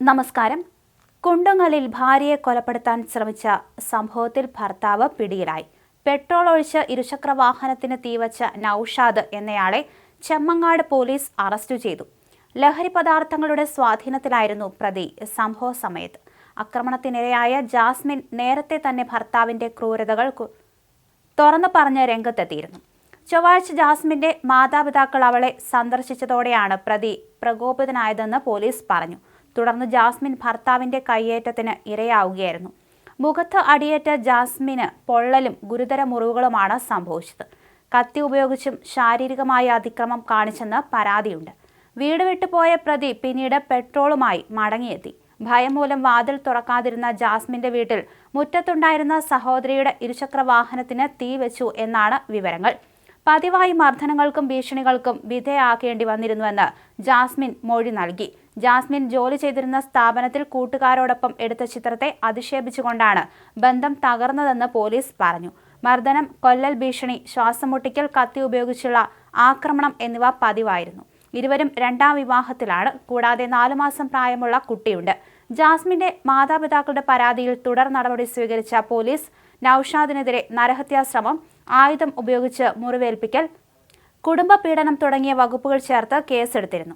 നമസ്കാരം. കുണ്ടങ്ങലിൽ ഭാര്യയെ കൊലപ്പെടുത്താൻ ശ്രമിച്ച സംഭവത്തിൽ ഭർത്താവ് പിടിയിലായി. പെട്രോൾ ഒഴിച്ച് ഇരുചക്ര വാഹനത്തിന് തീവച്ച നൌഷാദ് എന്നയാളെ ചെമ്മങ്ങാട് പോലീസ് അറസ്റ്റ് ചെയ്തു. ലഹരി പദാർത്ഥങ്ങളുടെ സ്വാധീനത്തിലായിരുന്നു പ്രതി സംഭവ സമയത്ത്. ആക്രമണത്തിനിരയായ ജാസ്മിൻ നേരത്തെ തന്നെ ഭർത്താവിന്റെ ക്രൂരതകൾ തുറന്നു പറഞ്ഞ് രംഗത്തെത്തിയിരുന്നു. ചൊവ്വാഴ്ച ജാസ്മിന്റെ മാതാപിതാക്കൾ അവളെ സന്ദർശിച്ചതോടെയാണ് പ്രതി പ്രകോപിതനായതെന്ന് പോലീസ് പറഞ്ഞു. തുടർന്ന് ജാസ്മിൻ ഭർത്താവിന്റെ കയ്യേറ്റത്തിന് ഇരയാവുകയായിരുന്നു. മുഖത്ത് അടിയേറ്റ ജാസ്മിന് പൊള്ളലും ഗുരുതര മുറിവുകളുമാണ് സംഭവിച്ചത്. കത്തി ഉപയോഗിച്ചും ശാരീരികമായ അതിക്രമം കാണിച്ചെന്ന് പരാതിയുണ്ട്. വീട് വിട്ടുപോയ പ്രതി പിന്നീട് പെട്രോളുമായി മടങ്ങിയെത്തി. ഭയം മൂലം വാതിൽ തുറക്കാതിരുന്ന ജാസ്മിന്റെ വീട്ടിൽ മുറ്റത്തുണ്ടായിരുന്ന സഹോദരിയുടെ ഇരുചക്ര വാഹനത്തിന് തീ വെച്ചു എന്നാണ് വിവരങ്ങൾ. പതിവായി മർദ്ദനങ്ങൾക്കും ഭീഷണികൾക്കും വിധേയാക്കേണ്ടി വന്നിരുന്നുവെന്ന് ജാസ്മിൻ മൊഴി നൽകി. ജാസ്മിൻ ജോലി ചെയ്തിരുന്ന സ്ഥാപനത്തിൽ കൂട്ടുകാരോടൊപ്പം എടുത്ത ചിത്രത്തെ അധിക്ഷേപിച്ചുകൊണ്ടാണ് ബന്ധം തകർന്നതെന്ന് പോലീസ് പറഞ്ഞു. മർദ്ദനം കൊല്ലൽ ഭീഷണി ശ്വാസം മുട്ടിക്കൽ കത്തി ഉപയോഗിച്ചുള്ള ആക്രമണം എന്നിവ പതിവായിരുന്നു. ഇരുവരും രണ്ടാം വിവാഹത്തിലാണ്. കൂടാതെ നാലു മാസം പ്രായമുള്ള കുട്ടിയുണ്ട്. ജാസ്മിന്റെ മാതാപിതാക്കളുടെ പരാതിയിൽ തുടർ നടപടി സ്വീകരിച്ച പോലീസ് നൌഷാദിനെതിരെ നരഹത്യാശ്രമം ആയുധം ഉപയോഗിച്ച് മുറിവേൽപ്പിക്കൽ കുടുംബ പീഡനം തുടങ്ങിയ വകുപ്പുകൾ ചേർത്ത് കേസെടുത്തിരുന്നു.